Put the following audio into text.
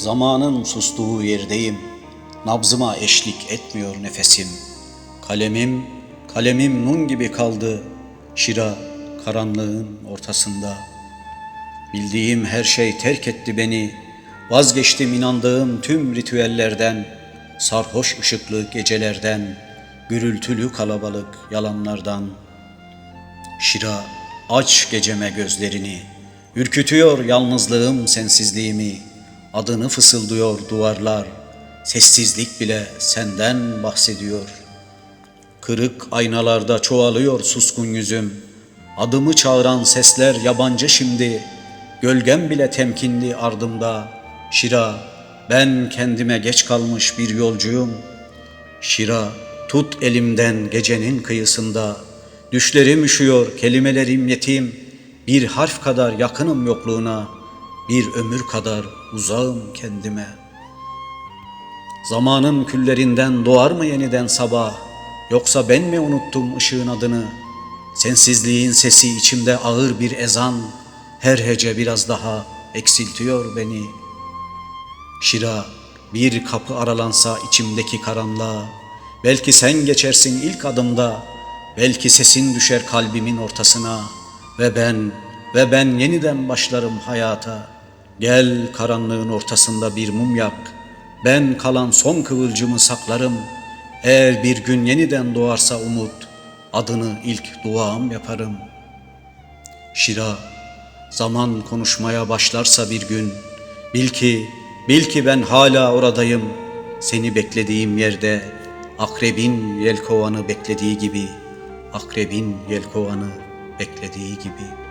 Zamanın sustuğu yerdeyim. Nabzıma eşlik etmiyor nefesim. Kalemim, kalemim nun gibi kaldı. Şira karanlığın ortasında. Bildiğim her şey terk etti beni. Vazgeçtim inandığım tüm ritüellerden. Sarhoş ışıklı gecelerden. Gürültülü kalabalık yalanlardan. Şira aç geceme gözlerini. Ürkütüyor yalnızlığım sensizliğimi. Adını fısıldıyor duvarlar. Sessizlik bile senden bahsediyor. Kırık aynalarda çoğalıyor suskun yüzüm. Adımı çağıran sesler yabancı şimdi. Gölgem bile temkinli ardımda. Şira, ben kendime geç kalmış bir yolcuyum. Şira, tut elimden gecenin kıyısında. Düşlerim üşüyor, kelimelerim yetim. Bir harf kadar yakınım yokluğuna. Bir ömür kadar uzağım kendime. Zamanın küllerinden doğar mı yeniden sabah? Yoksa ben mi unuttum ışığın adını? Sensizliğin sesi içimde ağır bir ezan. Her hece biraz daha eksiltiyor beni. Şira bir kapı aralansa içimdeki karanlığa. Belki sen geçersin ilk adımda. Belki sesin düşer kalbimin ortasına. Ve ben, ve ben yeniden başlarım hayata. Gel karanlığın ortasında bir mum yak. Ben kalan son kıvılcımı saklarım. Eğer bir gün yeniden doğarsa umut, adını ilk duam yaparım. Şira, zaman konuşmaya başlarsa bir gün, bil ki, bil ki ben hala oradayım. Seni beklediğim yerde, akrebin yelkovanı beklediği gibi, akrebin yelkovanı beklediği gibi.''